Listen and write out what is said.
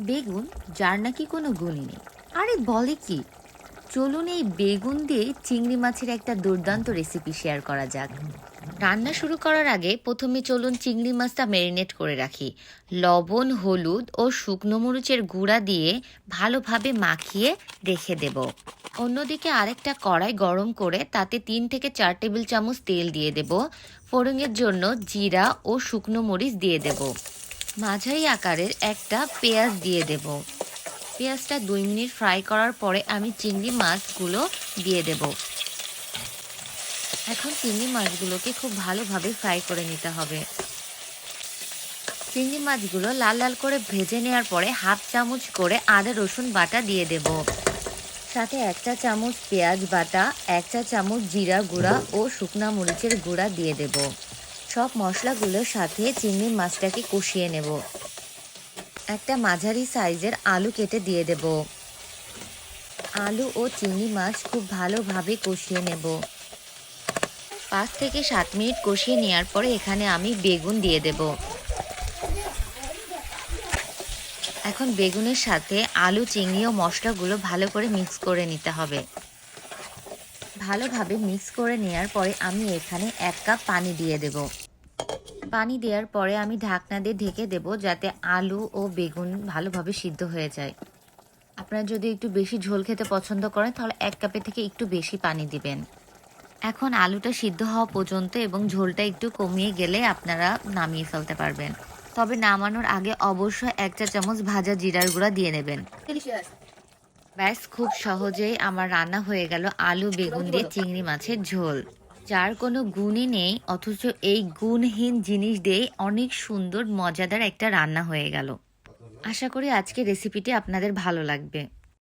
বেগুন, যার নাকি কোনো গুণই নেই। আরে বলে কি? চলুন এই বেগুন দিয়ে চিংড়ি মাছের একটা দুর্দান্ত রেসিপি শেয়ার করা যাক। রান্না শুরু করার আগে প্রথমে চলুন চিংড়ি মাছটা ম্যারিনেট করে রাখি। লবণ, হলুদ ও শুকনো মরিচের গুঁড়া দিয়ে ভালোভাবে মাখিয়ে রেখে দেব। অন্যদিকে আরেকটা কড়াই গরম করে তাতে তিন থেকে চার টেবিল চামচ তেল দিয়ে দেব। ফোড়নের জন্য জিরা ও শুকনো মরিচ দিয়ে দেব। মাঝারি আকারের একটা পেঁয়াজ দিয়ে দেব। পেঁয়াজটা দুই মিনিট ফ্রাই করার পরে আমি চিংড়ি মাছগুলো দিয়ে দেব। এখন চিংড়ি মাছগুলোকে খুব ভালোভাবে ফ্রাই করে নিতে হবে। চিংড়ি মাছগুলো লাল লাল করে ভেজে নেওয়ার পরে হাফ চামচ করে আদা, রসুন বাটা দিয়ে দেব। সাথে এক চা চামচ পেঁয়াজ বাটা এক চা চামচ জিরা গুঁড়া ও শুকনা মরিচের গুঁড়া দিয়ে দেব। সব মশলাগুলোর সাথে চিংড়ি মাছটাকে কষিয়ে নেব। একটা মাঝারি সাইজের আলু কেটে দিয়ে দেব। আলু ও চিংড়ি মাছ খুব ভালোভাবে কষিয়ে নেব। পাঁচ থেকে সাত মিনিট কষিয়ে নেওয়ার পরে এখানে আমি বেগুন দিয়ে দেব। এখন বেগুনের সাথে আলু, চিংড়ি ও মশলাগুলো ভালো করে মিক্স করে নিতে হবে। ভালোভাবে মিক্স করে নেওয়ার পরে আমি এখানে এক কাপ পানি দিয়ে দেব। পানি দেওয়ার পরে আমি ঢাকনা দিয়ে ঢেকে দেব যাতে আলু ও বেগুন ভালোভাবে সিদ্ধ হয়ে যায়। আপনারা যদি একটু বেশি ঝোল খেতে পছন্দ করেন, তাহলে এক কাপের থেকে একটু বেশি পানি দিবেন। এখন আলুটা সিদ্ধ হওয়া পর্যন্ত এবং ঝোলটা একটু কমিয়ে গেলে আপনারা নামিয়ে ফেলতে পারবেন। তবে নামানোর আগে অবশ্যই একটা চামচ ভাজা জিরার গুঁড়া দিয়ে নেবেন। ব্যাস, খুব সহজেই আমার রান্না হয়ে গেল আলু, বেগুন দিয়ে চিংড়ি মাছের ঝোল। যার কোনো গুণই নেই, অথচ এই গুণহীন জিনিস দিয়ে অনেক সুন্দর, মজাদার একটা রান্না হয়ে গেল। আশা করি আজকে রেসিপিটি আপনাদের ভালো লাগবে।